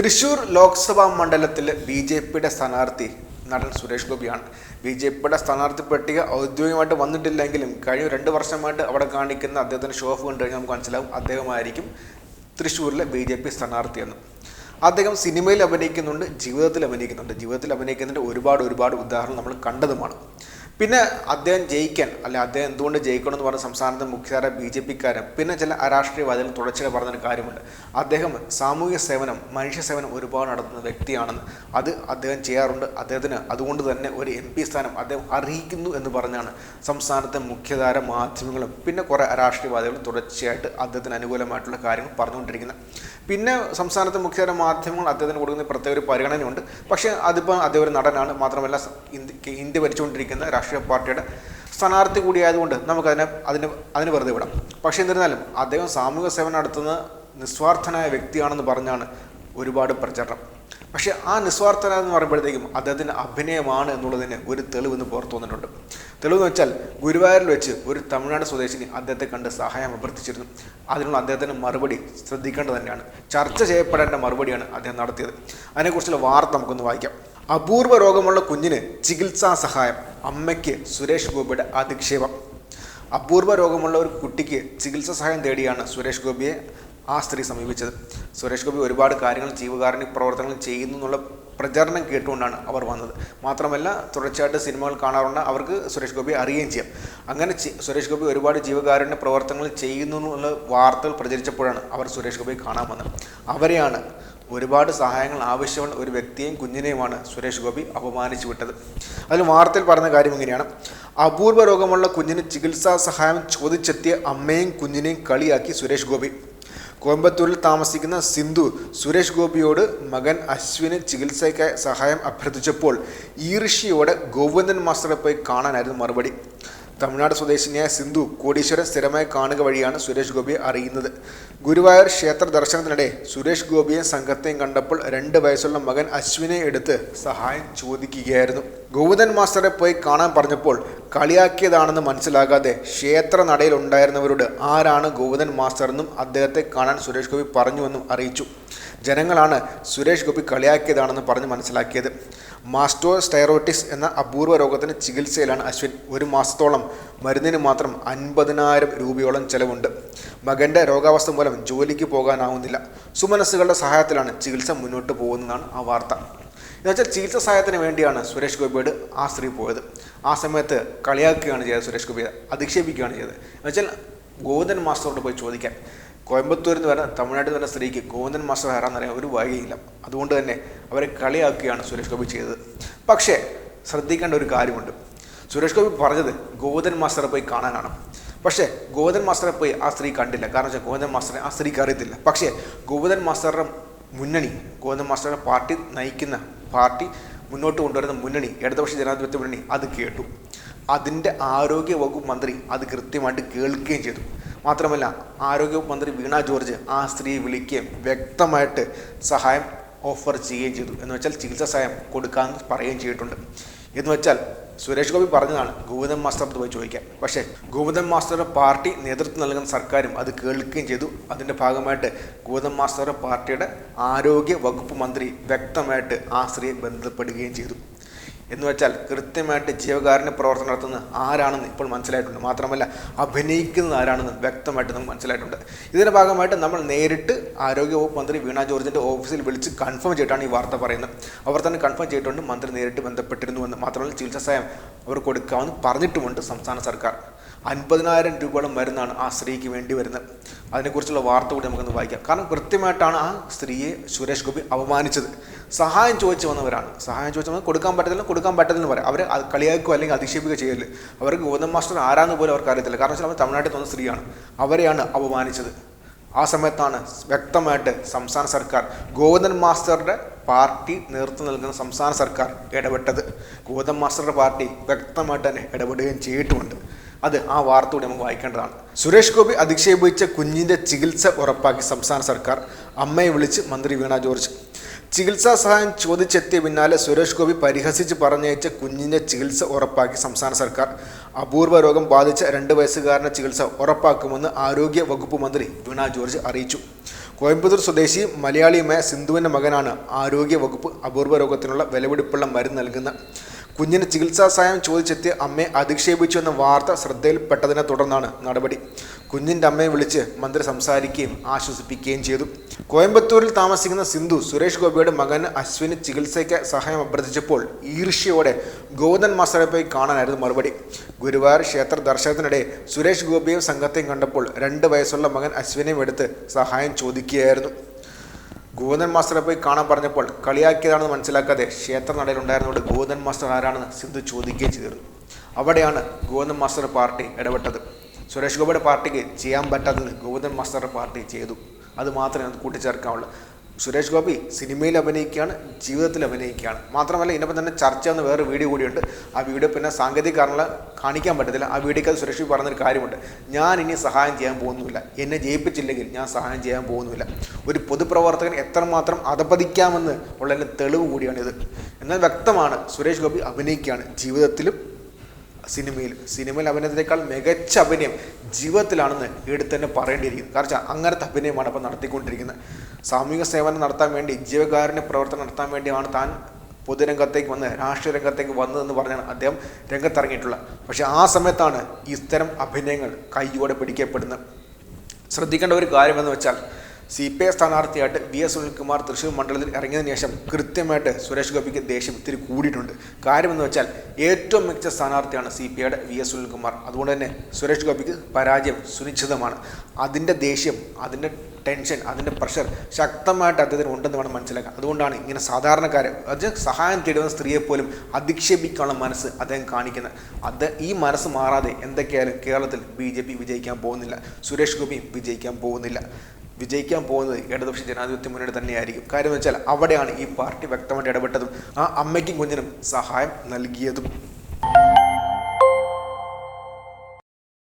തൃശൂർ ലോക്സഭാ മണ്ഡലത്തിൽ B J പിയുടെ സ്ഥാനാർത്ഥി നടൻ സുരേഷ് ഗോപിയാണ്. ബി ജെ പിയുടെ സ്ഥാനാർത്ഥി പട്ടിക ഔദ്യോഗികമായിട്ട് വന്നിട്ടില്ലെങ്കിലും കഴിഞ്ഞ രണ്ട് വർഷമായിട്ട് അവിടെ കാണിക്കുന്ന അദ്ദേഹത്തിന്റെ ഷോ ഓഫ് കണ്ടു കഴിഞ്ഞാൽ നമുക്ക് മനസ്സിലാവും അദ്ദേഹമായിരിക്കും തൃശ്ശൂരിലെ ബി ജെ പി സ്ഥാനാർത്ഥിയെന്ന്. അദ്ദേഹം സിനിമയിൽ അഭിനയിക്കുന്നുണ്ട് ജീവിതത്തിൽ അഭിനയിക്കുന്നുണ്ട്. ജീവിതത്തിൽ അഭിനയിക്കുന്നതിന്റെ ഒരുപാട് ഒരുപാട് ഉദാഹരണം നമ്മൾ കണ്ടതുമാണ്. പിന്നെ അദ്ദേഹം ജയിക്കാൻ അല്ലെ അദ്ദേഹം എന്തുകൊണ്ട് ജയിക്കണം എന്ന് പറഞ്ഞ സംസ്ഥാനത്തെ മുഖ്യധാര ബി ജെ പിക്കാരൻ പിന്നെ ചില അരാഷ്ട്രീയവാദികൾ തുടർച്ചയായി പറഞ്ഞൊരു കാര്യമുണ്ട്. അദ്ദേഹം സാമൂഹ്യ സേവനം മനുഷ്യ സേവനം ഒരുപാട് നടത്തുന്ന വ്യക്തിയാണെന്ന് അത് അദ്ദേഹം ചെയ്യാറുണ്ട്. അദ്ദേഹത്തിന് അതുകൊണ്ട് തന്നെ ഒരു എം പി സ്ഥാനം അദ്ദേഹം അർഹിക്കുന്നു എന്ന് പറഞ്ഞാണ് സംസ്ഥാനത്തെ മുഖ്യധാര മാധ്യമങ്ങളും പിന്നെ കുറേ അരാഷ്ട്രീയവാദികളും തുടർച്ചയായിട്ട് അദ്ദേഹത്തിന് അനുകൂലമായിട്ടുള്ള കാര്യങ്ങൾ പറഞ്ഞുകൊണ്ടിരിക്കുന്നത്. പിന്നെ സംസ്ഥാനത്തെ മുഖ്യധാര മാധ്യമങ്ങൾ അദ്ദേഹത്തിന് കൊടുക്കുന്ന പ്രത്യേക ഒരു പരിഗണനയുണ്ട്. പക്ഷേ അതിപ്പോൾ അദ്ദേഹം ഒരു നടനാണ്. മാത്രമല്ല ഇന്ത്യ ഇന്ത്യ ഭരിച്ചുകൊണ്ടിരിക്കുന്ന രാഷ്ട്രീയ പാർട്ടിയുടെ സ്ഥാനാർത്ഥി കൂടിയായതുകൊണ്ട് നമുക്കതിനെ അതിന് അതിന് വെറുതെ വിടാം. പക്ഷേ എന്നിരുന്നാലും അദ്ദേഹം സാമൂഹിക സേവനം നടത്തുന്ന നിസ്വാർത്ഥനായ വ്യക്തിയാണെന്ന് പറഞ്ഞാണ് ഒരുപാട് പ്രചരണം. പക്ഷേ ആ നിസ്വാർത്ഥന എന്ന് പറയുമ്പോഴത്തേക്കും അദ്ദേഹത്തിന്റെ അഭിനയമാണ് എന്നുള്ളതിന് ഒരു തെളിവ് എന്ന് പുറത്തു വന്നിട്ടുണ്ട്. തെളിവെന്ന് വെച്ചാൽ ഗുരുവായൂരിൽ വെച്ച് ഒരു തമിഴ്നാട് സ്വദേശിനി അദ്ദേഹത്തെ കണ്ട് സഹായം അഭ്യർത്ഥിച്ചിരുന്നു. അതിനുള്ള അദ്ദേഹത്തിന്റെ മറുപടി ശ്രദ്ധിക്കേണ്ടത് തന്നെയാണ്. ചർച്ച ചെയ്യപ്പെടേണ്ട മറുപടിയാണ് അദ്ദേഹം നടത്തിയത്. അതിനെക്കുറിച്ചുള്ള വാർത്ത നമുക്കൊന്ന് വായിക്കാം. അപൂർവ രോഗമുള്ള കുഞ്ഞിന് ചികിത്സാ സഹായം. അമ്മയ്ക്ക് സുരേഷ് ഗോപിയുടെ അധിക്ഷേപം. അപൂർവ രോഗമുള്ള ഒരു കുട്ടിക്ക് ചികിത്സ സഹായം തേടിയാണ് സുരേഷ് ഗോപിയെ ആ സ്ത്രീ സമീപിച്ചത്. സുരേഷ് ഗോപി ഒരുപാട് കാര്യങ്ങൾ ജീവകാരുണ്യ പ്രവർത്തനങ്ങൾ ചെയ്യുന്നു എന്നുള്ള പ്രചരണം കേട്ടുകൊണ്ടാണ് അവർ വന്നത്. മാത്രമല്ല തുടർച്ചയായിട്ട് സിനിമകൾ കാണാറുണ്ട്. അവർക്ക് സുരേഷ് ഗോപിയെ അറിയുകയും ചെയ്യാം. അങ്ങനെ സുരേഷ് ഗോപി ഒരുപാട് ജീവകാരുണ്യ പ്രവർത്തനങ്ങൾ ചെയ്യുന്നു എന്നുള്ള വാർത്തകൾ പ്രചരിച്ചപ്പോഴാണ് അവർ സുരേഷ് ഗോപിയെ കാണാൻ വന്നത്. അവരെയാണ് ഒരുപാട് സഹായങ്ങൾ ആവശ്യമുള്ള ഒരു വ്യക്തിയെയും കുഞ്ഞിനെയുമാണ് സുരേഷ് ഗോപി അപമാനിച്ചു വിട്ടത്. അതിൽ വാർത്തയിൽ പറഞ്ഞ കാര്യം ഇങ്ങനെയാണ്. അപൂർവ രോഗമുള്ള കുഞ്ഞിന് ചികിത്സാ സഹായം ചോദിച്ചെത്തിയ അമ്മയും കുഞ്ഞിനെയും കളിയാക്കി സുരേഷ് ഗോപി. കോയമ്പത്തൂരിൽ താമസിക്കുന്ന സിന്ധു സുരേഷ് ഗോപിയോട് മകൻ അശ്വിന് ചികിത്സയ്ക്കായി സഹായം അഭ്യർത്ഥിച്ചപ്പോൾ ഈർഷ്യയോടെ ഗോവിന്ദൻ മാസ്റ്ററെ പോയി കാണാനായിരുന്നു മറുപടി. തമിഴ്നാട് സ്വദേശിനിയായ സിന്ധു കോടീശ്വരൻ സ്ഥിരമായി കാണുക വഴിയാണ് സുരേഷ് ഗോപിയെ അറിയുന്നത്. ഗുരുവായൂർ ക്ഷേത്ര ദർശനത്തിനിടെ സുരേഷ് ഗോപിയെ സംഘത്തെയും കണ്ടപ്പോൾ രണ്ട് വയസ്സുള്ള മകൻ അശ്വിനെ എടുത്ത് സഹായം ചോദിക്കുകയായിരുന്നു. ഗോവിന്ദൻ മാസ്റ്ററെ പോയി കാണാൻ പറഞ്ഞപ്പോൾ കളിയാക്കിയതാണെന്ന് മനസ്സിലാകാതെ ക്ഷേത്ര നടയിൽ ഉണ്ടായിരുന്നവരോട് ആരാണ് ഗോവിന്ദൻ മാസ്റ്റർ എന്നും അദ്ദേഹത്തെ കാണാൻ സുരേഷ് ഗോപി പറഞ്ഞുവെന്നും അറിയിച്ചു. ജനങ്ങളാണ് സുരേഷ് ഗോപി കളിയാക്കിയതാണെന്ന് പറഞ്ഞ് മനസ്സിലാക്കിയത്. മാസ്റ്റോ സ്റ്റൈറോട്ടിസ് എന്ന അപൂർവ രോഗത്തിന് ചികിത്സയിലാണ് അശ്വിൻ ഒരു മാസത്തോളം മരുന്നിന് മാത്രം അൻപതിനായിരം രൂപയോളം ചെലവുണ്ട്. മകന്റെ രോഗാവസ്ഥ മൂലം ജോലിക്ക് പോകാനാവുന്നില്ല. സുമനസ്സുകളുടെ സഹായത്തിലാണ് ചികിത്സ മുന്നോട്ട് പോകുന്നതാണ് ആ വാർത്ത. എന്നുവെച്ചാൽ ചികിത്സ സഹായത്തിന് വേണ്ടിയാണ് സുരേഷ് ഗോപിയോട് ആ സ്ത്രീ പോയത്. ആ സമയത്ത് കളിയാക്കുകയാണ് ചെയ്തത് സുരേഷ് ഗോപിയെ അധിക്ഷേപിക്കുകയാണ് ചെയ്തത്. എന്നുവെച്ചാൽ ഗോവിന്ദൻ മാസ്റ്ററോട് പോയി ചോദിക്കാൻ. കോയമ്പത്തൂരിൽ നിന്ന് വരുന്ന തമിഴ്നാട്ടിൽ നിന്ന് വരുന്ന സ്ത്രീക്ക് ഗോവിന്ദൻ മാസ്റ്റർ ആരാന്നറിയാൻ ഒരു വഴിയില്ല. അതുകൊണ്ട് തന്നെ അവരെ കളിയാക്കുകയാണ് സുരേഷ് ഗോപി ചെയ്തത്. പക്ഷേ ശ്രദ്ധിക്കേണ്ട ഒരു കാര്യമുണ്ട്. സുരേഷ് ഗോപി പറഞ്ഞത് ഗോവിന്ദൻ മാസ്റ്ററെ പോയി കാണാനാണ്. പക്ഷേ ഗോവിന്ദൻ മാസ്റ്ററെ പോയി ആ സ്ത്രീ കണ്ടില്ല. കാരണം വെച്ചാൽ ഗോവിന്ദൻ മാസ്റ്ററെ ആ സ്ത്രീക്ക് അറിയത്തില്ല. പക്ഷേ ഗോവിന്ദൻ മാസ്റ്ററുടെ മുന്നണി ഗോവിന്ദൻ മാസ്റ്ററുടെ പാർട്ടി നയിക്കുന്ന പാർട്ടി മുന്നോട്ട് കൊണ്ടുവരുന്ന മുന്നണി ഇടതുപക്ഷ ജനാധിപത്യ മുന്നണി അത് കേട്ടു. അതിന്റെ ആരോഗ്യ വകുപ്പ് മന്ത്രി അത് കൃത്യമായിട്ട് കേൾക്കുകയും ചെയ്തു. മാത്രമല്ല ആരോഗ്യമന്ത്രി വീണ ജോർജ് ആ സ്ത്രീയെ വിളിക്കുകയും വ്യക്തമായിട്ട് സഹായം ഓഫർ ചെയ്യുകയും ചെയ്തു. എന്ന് വെച്ചാൽ ചികിത്സാ സഹായം കൊടുക്കാമെന്ന് പറയുകയും ചെയ്തിട്ടുണ്ട്. എന്ന് വെച്ചാൽ സുരേഷ് ഗോപി പറഞ്ഞതാണ് ഗോവിന്ദൻ മാസ്റ്റർ പോയി ചോദിക്കാൻ പക്ഷേ ഗോവിന്ദൻ മാസ്റ്ററുടെ പാർട്ടി നേതൃത്വം നൽകുന്ന സർക്കാരും അത് കേൾക്കുകയും ചെയ്തു. അതിന്റെ ഭാഗമായിട്ട് ഗോവിന്ദൻ മാസ്റ്ററുടെ പാർട്ടിയുടെ ആരോഗ്യ വകുപ്പ് മന്ത്രി വ്യക്തമായിട്ട് ആ സ്ത്രീയെ ബന്ധപ്പെടുകയും ചെയ്തു. എന്ന് വെച്ചാൽ കൃത്യമായിട്ട് ജീവകാരുണ്യ പ്രവർത്തനം നടത്തുന്ന ആരാണെന്ന് ഇപ്പോൾ മനസ്സിലായിട്ടുണ്ട്. മാത്രമല്ല അഭിനയിക്കുന്നത് ആരാണെന്ന് വ്യക്തമായിട്ട് നമുക്ക് മനസ്സിലായിട്ടുണ്ട്. ഇതിന്റെ ഭാഗമായിട്ട് നമ്മൾ നേരിട്ട് ആരോഗ്യവകുപ്പ് മന്ത്രി വീണ ജോർജിന്റെ ഓഫീസിൽ വിളിച്ച് കൺഫേം ചെയ്തിട്ടാണ് ഈ വാർത്ത പറയുന്നത്. അവർ തന്നെ കൺഫേം ചെയ്തിട്ടുണ്ട് മന്ത്രി നേരിട്ട് ബന്ധപ്പെട്ടിരുന്നുവെന്ന് മാത്രമല്ല ചികിത്സാ സഹായം അവർ കൊടുക്കാമെന്ന് പറഞ്ഞിട്ടുമുണ്ട് സംസ്ഥാന സർക്കാർ. അൻപതിനായിരം രൂപയോളം മരുന്നാണ് ആ സ്ത്രീക്ക് വേണ്ടി വരുന്നത്. അതിനെക്കുറിച്ചുള്ള വാർത്ത കൂടി നമുക്കൊന്ന് വായിക്കാം. കാരണം കൃത്യമായിട്ടാണ് ആ സ്ത്രീയെ സുരേഷ് ഗോപി അപമാനിച്ചത്. സഹായം ചോദിച്ചു വന്നവരാണ്. സഹായം ചോദിച്ചു വന്നാൽ കൊടുക്കാൻ പറ്റത്തില്ല കൊടുക്കാൻ പറ്റത്തില്ലെന്ന് പറയാം. അവരെ അത് കളിയാക്കുക അല്ലെങ്കിൽ അധിക്ഷേപിക്കുക ചെയ്യൽ അവർക്ക് ഗോതം മാസ്റ്റർ ആരാന്ന് പോലും അവർക്ക് അറിയത്തില്ല. കാരണം വെച്ചാൽ അവർ തമിഴ്നാട്ടിൽ വന്ന സ്ത്രീയാണ്. അവരെയാണ് അപമാനിച്ചത്. ആ സമയത്താണ് വ്യക്തമായിട്ട് സംസ്ഥാന സർക്കാർ ഗോവിന്ദൻ മാസ്റ്ററുടെ പാർട്ടി നേതൃത്വം നൽകുന്ന സംസ്ഥാന സർക്കാർ ഇടപെട്ടത്. ഗോവിന്ദൻ മാസ്റ്ററുടെ പാർട്ടി വ്യക്തമായിട്ട് തന്നെ ഇടപെടുകയും ചെയ്തിട്ടുമുണ്ട്. അത് ആ വാർത്ത കൂടി നമുക്ക് വായിക്കേണ്ടതാണ്. സുരേഷ് ഗോപി അധിക്ഷേപിച്ച കുഞ്ഞിന്റെ ചികിത്സ ഉറപ്പാക്കി സംസ്ഥാന സർക്കാർ അമ്മയെ വിളിച്ച് മന്ത്രി വീണ ജോർജ്. ചികിത്സാ സഹായം ചോദിച്ചെത്തിയ പിന്നാലെ സുരേഷ് ഗോപി പരിഹസിച്ച് പറഞ്ഞയച്ച കുഞ്ഞിന്റെ ചികിത്സ ഉറപ്പാക്കി സംസ്ഥാന സർക്കാർ. അപൂർവ രോഗം ബാധിച്ച രണ്ട് വയസ്സുകാരന്റെ ചികിത്സ ഉറപ്പാക്കുമെന്ന് ആരോഗ്യ വകുപ്പ് മന്ത്രി വീണ ജോർജ് അറിയിച്ചു. കോയമ്പത്തൂർ സ്വദേശി മലയാളിയുമായ സിന്ധുവിന്റെ മകനാണ് ആരോഗ്യ വകുപ്പ് അപൂർവ രോഗത്തിനുള്ള വിലപിടിപ്പുള്ള മരുന്ന് നൽകുന്ന കുഞ്ഞിന് ചികിത്സാ സഹായം ചോദിച്ചെത്തി അമ്മയെ അധിക്ഷേപിച്ചു എന്ന വാർത്ത ശ്രദ്ധയിൽപ്പെട്ടതിനെ തുടർന്നാണ് നടപടി. കുഞ്ഞിന്റെ അമ്മയെ വിളിച്ച് മന്ത്രി സംസാരിക്കുകയും ആശ്വസിപ്പിക്കുകയും ചെയ്തു. കോയമ്പത്തൂരിൽ താമസിക്കുന്ന സിന്ധു സുരേഷ് ഗോപിയുടെ മകന് അശ്വിന് ചികിത്സയ്ക്ക് സഹായം അഭ്യർത്ഥിച്ചപ്പോൾ ഈർഷ്യയോടെ ഗോതൻ മാസ്റ്ററെ പോയി കാണാനായിരുന്നു മറുപടി. ഗുരുവായൂർ ക്ഷേത്ര ദർശനത്തിനിടെ സുരേഷ് ഗോപിയും സംഘത്തെയും കണ്ടപ്പോൾ രണ്ട് വയസ്സുള്ള മകൻ അശ്വിനെയും എടുത്ത് സഹായം ചോദിക്കുകയായിരുന്നു. ഗോതൻ മാസ്റ്ററെ പോയി കാണാൻ പറഞ്ഞപ്പോൾ കളിയാക്കിയതാണെന്ന് മനസ്സിലാക്കാതെ ക്ഷേത്ര നടയിലുണ്ടായിരുന്നതുകൊണ്ട് ഗോതൻ മാസ്റ്റർ ആരാണെന്ന് സിന്ധു ചോദിക്കുകയും ചെയ്തിരുന്നു. അവിടെയാണ് ഗോതൻ മാസ്റ്റർ പാർട്ടി ഇടപെട്ടത്. സുരേഷ് ഗോപിയുടെ പാർട്ടിക്ക് ചെയ്യാൻ പറ്റാത്തത് ഗോതൻ മാസ്റ്റർ പാർട്ടി ചെയ്തു. അത് മാത്രമേ അത് കൂട്ടിച്ചേർക്കാവുള്ളൂ. സുരേഷ് ഗോപി സിനിമയിൽ അഭിനയിക്കുകയാണ് ജീവിതത്തിൽ അഭിനയിക്കുകയാണ്. മാത്രമല്ല ഇതിനൊപ്പം തന്നെ ചർച്ച എന്ന വേറെ വീഡിയോ കൂടിയുണ്ട്. ആ വീഡിയോ പിന്നെ സാങ്കേതിക കാരണങ്ങൾ കാണിക്കാൻ പറ്റത്തില്ല. ആ വീഡിയോക്ക് അത് സുരേഷ് പറഞ്ഞൊരു കാര്യമുണ്ട്. ഞാൻ ഇനി സഹായം ചെയ്യാൻ പോകുന്നില്ല. എന്നെ ജയിപ്പിച്ചില്ലെങ്കിൽ ഞാൻ സഹായം ചെയ്യാൻ പോകുന്നില്ല. ഒരു പൊതുപ്രവർത്തകൻ എത്രമാത്രം അധപതിക്കാമെന്ന് ഉള്ളതിന്റെ തെളിവ് കൂടിയാണിത്. എന്നാൽ വ്യക്തമാണ് സുരേഷ് ഗോപി അഭിനയിക്കുകയാണ്. ജീവിതത്തിലും സിനിമയിൽ സിനിമയിൽ അഭിനയത്തിനേക്കാൾ മികച്ച അഭിനയം ജീവിതത്തിലാണെന്ന് എടുത്ത് തന്നെ പറയേണ്ടിയിരിക്കുന്നു. കാരണം അങ്ങനത്തെ അഭിനയമാണ് ഇപ്പോൾ നടത്തിക്കൊണ്ടിരിക്കുന്നത്. സാമൂഹിക സേവനം നടത്താൻ വേണ്ടി ജീവകാരുണ്യ പ്രവർത്തനം നടത്താൻ വേണ്ടിയാണ് താൻ പൊതുരംഗത്തേക്ക് വന്ന് രാഷ്ട്രീയ രംഗത്തേക്ക് വന്നതെന്ന് പറഞ്ഞാണ് അദ്ദേഹം രംഗത്തിറങ്ങിയിട്ടുള്ളത് പക്ഷേ ആ സമയത്താണ് ഇത്തരം അഭിനയങ്ങൾ കൈയോടെ പിടിക്കപ്പെടുന്നത്. ശ്രദ്ധിക്കേണ്ട ഒരു കാര്യമെന്ന് വെച്ചാൽ സി പി ഐ സ്ഥാനാർത്ഥിയായിട്ട് വി എസ് സുനിൽകുമാർ തൃശ്ശൂർ മണ്ഡലത്തിൽ ഇറങ്ങിയതിനു ശേഷം കൃത്യമായിട്ട് സുരേഷ് ഗോപിക്ക് ദേഷ്യം ഇത്തിരി കൂടിയിട്ടുണ്ട്. കാര്യമെന്ന് വെച്ചാൽ ഏറ്റവും മികച്ച സ്ഥാനാർത്ഥിയാണ് സി പി ഐയുടെ വി എസ് സുനിൽകുമാർ. അതുകൊണ്ട് തന്നെ സുരേഷ് ഗോപിക്ക് പരാജയം സുനിശ്ചിതമാണ്. അതിന്റെ ദേഷ്യം അതിന്റെ ടെൻഷൻ അതിന്റെ പ്രഷർ ശക്തമായിട്ട് അദ്ദേഹത്തിന് ഉണ്ടെന്ന് വേണം മനസ്സിലാക്കാൻ. അതുകൊണ്ടാണ് ഇങ്ങനെ സാധാരണക്കാരെ അത് സഹായം തേടുന്ന സ്ത്രീയെ പോലും അധിക്ഷേപിക്കാനുള്ള മനസ്സ് അദ്ദേഹം കാണിക്കുന്നത്. അത് ഈ മനസ്സ് മാറാതെ എന്തൊക്കെയായാലും കേരളത്തിൽ ബി ജെ പി വിജയിക്കാൻ പോകുന്നില്ല. സുരേഷ് ഗോപിയും വിജയിക്കാൻ പോകുന്നില്ല. വിജയിക്കാൻ പോകുന്നത് ഇടതുപക്ഷ ജനാധിപത്യ മുന്നണി തന്നെയായിരിക്കും. കാര്യം വെച്ചാൽ അവിടെയാണ് ഈ പാർട്ടി വ്യക്തമായിട്ട് ഇടപെട്ടതും ആ അമ്മയ്ക്കും കുഞ്ഞിനും സഹായം നൽകിയതും.